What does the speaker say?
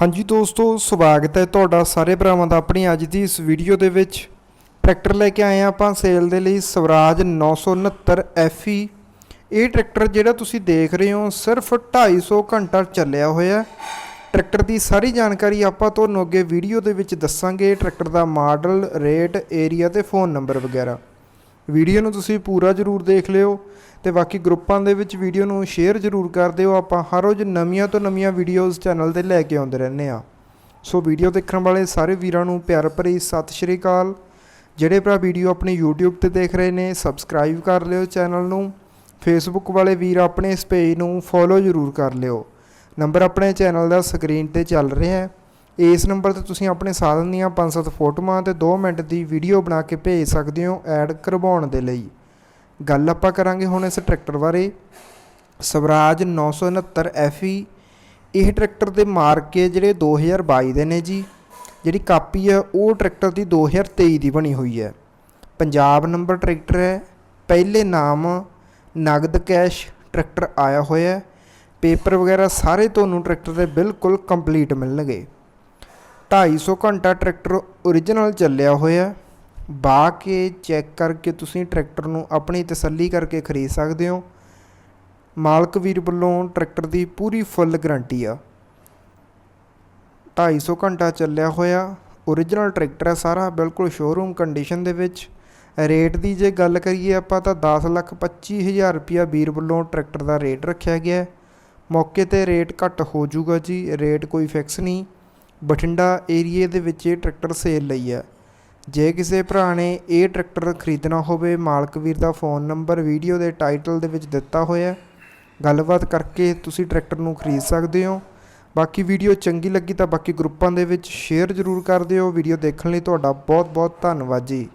ਹਾਂਜੀ ਦੋਸਤੋ, ਸਵਾਗਤ ਹੈ ਤੁਹਾਡਾ ਸਾਰੇ ਭਰਾਵਾਂ ਦਾ ਆਪਣੀ ਅੱਜ ਦੀ ਇਸ ਵੀਡੀਓ ਦੇ ਵਿੱਚ। ਟਰੈਕਟਰ ਲੈ ਕੇ ਆਏ ਹਾਂ ਆਪਾਂ ਸੇਲ ਦੇ ਲਈ ਸਵਰਾਜ 969 FE ਇਹ ਟਰੈਕਟਰ ਜਿਹੜਾ ਤੁਸੀਂ ਦੇਖ ਰਹੇ ਹੋ ਸਿਰਫ 250 ਘੰਟਾ ਚੱਲਿਆ ਹੋਇਆ ਟਰੈਕਟਰ ਦੀ ਸਾਰੀ ਜਾਣਕਾਰੀ ਆਪਾਂ ਤੁਹਾਨੂੰ ਅੱਗੇ ਵੀਡੀਓ ਦੇ ਵਿੱਚ ਦੱਸਾਂਗੇ। ਟਰੈਕਟਰ ਦਾ ਮਾਡਲ, ਰੇਟ ਏਰੀਆ ਤੇ ਫੋਨ ਨੰਬਰ ਵਗੈਰਾ। ਵੀਡੀਓ ਨੂੰ ਤੁਸੀਂ ਪੂਰਾ ਜ਼ਰੂਰ ਦੇਖ ਲਿਓ ਤੇ ਬਾਕੀ ਗਰੁੱਪਾਂ ਦੇ ਵਿੱਚ ਵੀਡੀਓ ਨੂੰ ਸ਼ੇਅਰ ਜ਼ਰੂਰ ਕਰ ਦਿਓ। ਆਪਾਂ ਹਰ ਰੋਜ਼ ਨਵੀਆਂ ਤੋਂ ਨਵੀਆਂ ਵੀਡੀਓਜ਼ ਚੈਨਲ ਤੇ ਲੈ ਕੇ ਆਉਂਦੇ ਰਹਿੰਦੇ ਆ ਸੋ ਵੀਡੀਓ ਦੇਖਣ ਵਾਲੇ ਸਾਰੇ ਵੀਰਾਂ ਨੂੰ ਪਿਆਰ ਭਰੀ ਸਤਿ ਸ਼੍ਰੀ ਅਕਾਲ। ਜਿਹੜੇ ਭਰਾ ਵੀਡੀਓ ਆਪਣੀ YouTube ਤੇ ਦੇਖ ਰਹੇ ਨੇ ਸਬਸਕ੍ਰਾਈਬ ਕਰ ਲਿਓ ਚੈਨਲ ਨੂੰ। ਫੇਸਬੁੱਕ ਵਾਲੇ ਵੀਰ ਆਪਣੇ ਇਸ ਪੇਜ ਨੂੰ ਫੋਲੋ ਜ਼ਰੂਰ ਕਰ ਲਿਓ। ਨੰਬਰ ਆਪਣੇ ਚੈਨਲ ਦਾ ਸਕਰੀਨ ਤੇ ਚੱਲ ਰਿਹਾ ਹੈ। ਇਸ ਨੰਬਰ ਤੇ ਤੁਸੀਂ ਆਪਣੇ ਸਾਧਨ ਦੀਆਂ 5-7 ਫੋਟੋਆਂ ਤੇ 2 ਮਿੰਟ ਦੀ ਵੀਡੀਓ ਬਣਾ ਕੇ ਭੇਜ ਸਕਦੇ ਹੋ ਐਡ ਕਰਵਾਉਣ ਦੇ ਲਈ। ਗੱਲ ਆਪਾਂ ਕਰਾਂਗੇ ਹੁਣ ਇਸ ਟਰੈਕਟਰ ਬਾਰੇ। ਸਵਰਾਜ 969 FE ਇਹ ਟਰੈਕਟਰ ਦੇ ਮਾਰਕੇ ਜਿਹੜੇ 2022 ਦੇ ਨੇ ਜੀ। ਜਿਹੜੀ ਕਾਪੀ ਹੈ, ਉਹ ਟਰੈਕਟਰ ਦੀ 2023 ਦੀ ਬਣੀ ਹੋਈ ਹੈ। ਪੰਜਾਬ ਨੰਬਰ ਟਰੈਕਟਰ ਹੈ, ਪਹਿਲੇ ਨਾਮ ਨਗਦ ਕੈਸ਼ ਟਰੈਕਟਰ ਆਇਆ ਹੋਇਆ ਹੈ। ਪੇਪਰ ਵਗੈਰਾ ਸਾਰੇ ਤੁਹਾਨੂੰ ਟਰੈਕਟਰ ਦੇ ਬਿਲਕੁਲ ਕੰਪਲੀਟ ਮਿਲਣਗੇ। 250 ਘੰਟਾ ਟਰੈਕਟਰ ਓਰੀਜਨਲ ਚੱਲਿਆ ਹੋਇਆ। ਬਾ ਕੇ ਚੈੱਕ ਕਰਕੇ ਤੁਸੀਂ ਟਰੈਕਟਰ ਨੂੰ ਆਪਣੀ ਤਸੱਲੀ ਕਰਕੇ ਖਰੀਦ ਸਕਦੇ ਹੋ। ਮਾਲਕ ਵੀਰ ਵੱਲੋਂ ਟਰੈਕਟਰ ਦੀ ਪੂਰੀ ਫੁੱਲ ਗਾਰੰਟੀ ਆ। 250 ਘੰਟਾ ਚੱਲਿਆ ਹੋਇਆ। ਓਰੀਜਨਲ ਟਰੈਕਟਰ ਹੈ ਸਾਰਾ, ਬਿਲਕੁਲ ਸ਼ੋਰੂਮ ਕੰਡੀਸ਼ਨ ਦੇ ਵਿੱਚ। ਰੇਟ ਦੀ ਜੇ ਗੱਲ ਕਰੀਏ ਆਪਾਂ ਤਾਂ 10 ਲੱਖ 25 ਹਜ਼ਾਰ ਰੁਪਿਆ ਵੀਰ ਵੱਲੋਂ ਟਰੈਕਟਰ ਦਾ ਰੇਟ ਰੱਖਿਆ ਗਿਆ। ਹੈ ਮੌਕੇ ਤੇ ਰੇਟ ਘੱਟ ਹੋ ਜਾਊਗਾ ਜੀ, ਰੇਟ ਕੋਈ ਫਿਕਸ ਨਹੀਂ। ਬਠਿੰਡਾ ਏਰੀਏ ਦੇ ਵਿੱਚ ਇਹ ਟਰੈਕਟਰ ਸੇਲ ਲਈ ਹੈ ਜੇ ਕਿਸੇ ਭਰਾ ਨੇ ਇਹ ਟਰੈਕਟਰ ਖਰੀਦਣਾ ਹੋਵੇ, ਮਾਲਕ ਵੀਰ ਦਾ ਫੋਨ ਨੰਬਰ, ਵੀਡੀਓ ਦੇ ਟਾਈਟਲ ਦੇ ਵਿੱਚ ਦਿੱਤਾ ਹੋਇਆ। ਗੱਲਬਾਤ ਕਰਕੇ ਤੁਸੀਂ ਟਰੈਕਟਰ ਨੂੰ ਖਰੀਦ ਸਕਦੇ ਹੋ। ਬਾਕੀ ਵੀਡੀਓ ਚੰਗੀ ਲੱਗੀ ਤਾਂ ਬਾਕੀ ਗਰੁੱਪਾਂ ਦੇ ਵਿੱਚ ਸ਼ੇਅਰ ਜ਼ਰੂਰ ਕਰ ਦਿਓ। ਵੀਡੀਓ ਦੇਖਣ ਲਈ ਤੁਹਾਡਾ ਬਹੁਤ ਬਹੁਤ ਧੰਨਵਾਦ ਜੀ।